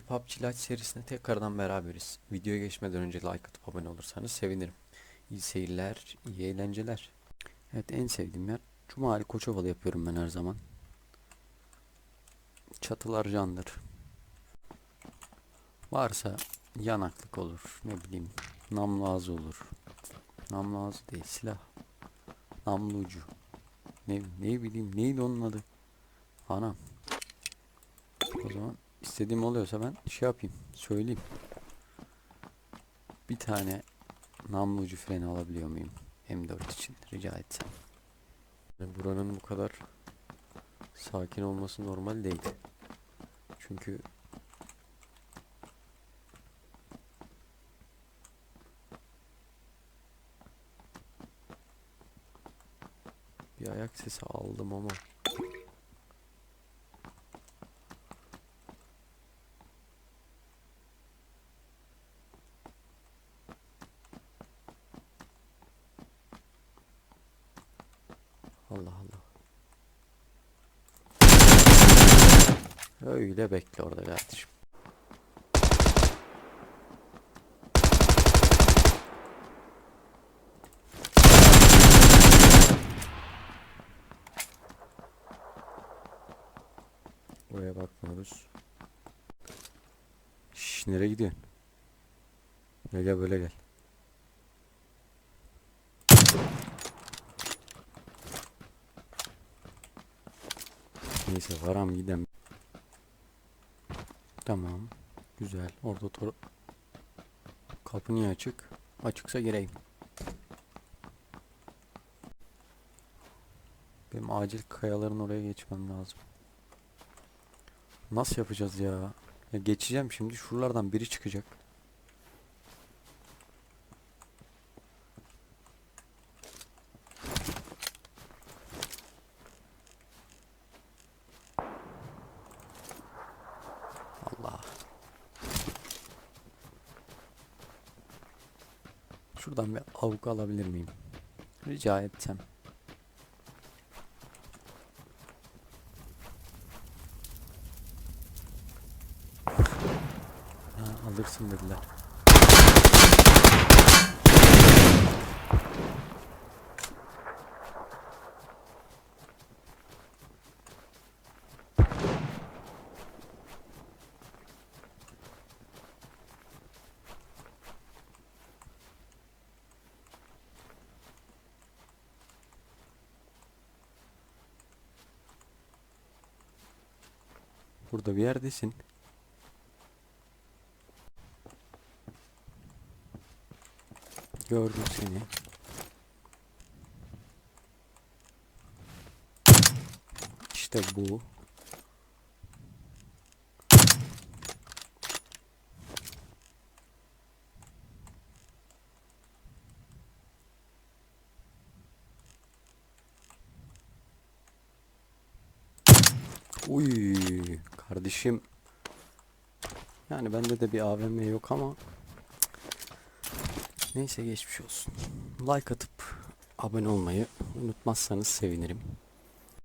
PUBG Lite serisinde tekrardan beraberiz. Videoya geçmeden önce like atıp abone olursanız sevinirim. İyi seyirler, iyi eğlenceler. Evet en sevdiğim yer Cumali Koçovalı yapıyorum ben her zaman. Çatılar candır. Varsa yanaklık olur, ne bileyim namlu ağzı olur. Namlu ağzı değil silah. Namlu ucu. Ne, ne bileyim neydi onun adı? Anam. O zaman istediğim oluyorsa ben şey yapayım, söyleyeyim. Bir tane namlu ucu freni alabiliyor muyum? M4 için rica etsem. Yani buranın bu kadar sakin olması normal değil. Çünkü bir ayak sesi aldım ama Allah Allah. Öyle bekle orada kardeşim. Buraya bakmıyoruz. Şş, nereye gidiyorsun? Gel gel böyle gel. Neyse varam gidem. Tamam. Güzel. Orada tor Kapı niye açık? Açıksa gireyim. Benim acil kayaların oraya geçmem lazım. Nasıl yapacağız ya? Ya geçeceğim şimdi şuralardan biri çıkacak. Allah. Şuradan bir avuk alabilir miyim? Rica etsem. Ha, alırsın dediler. Burada bir yerdesin. Gördüm seni. İşte bu. Uy kardeşim. Yani bende de bir AVM yok ama Neyse geçmiş olsun. Like atıp abone olmayı unutmazsanız sevinirim.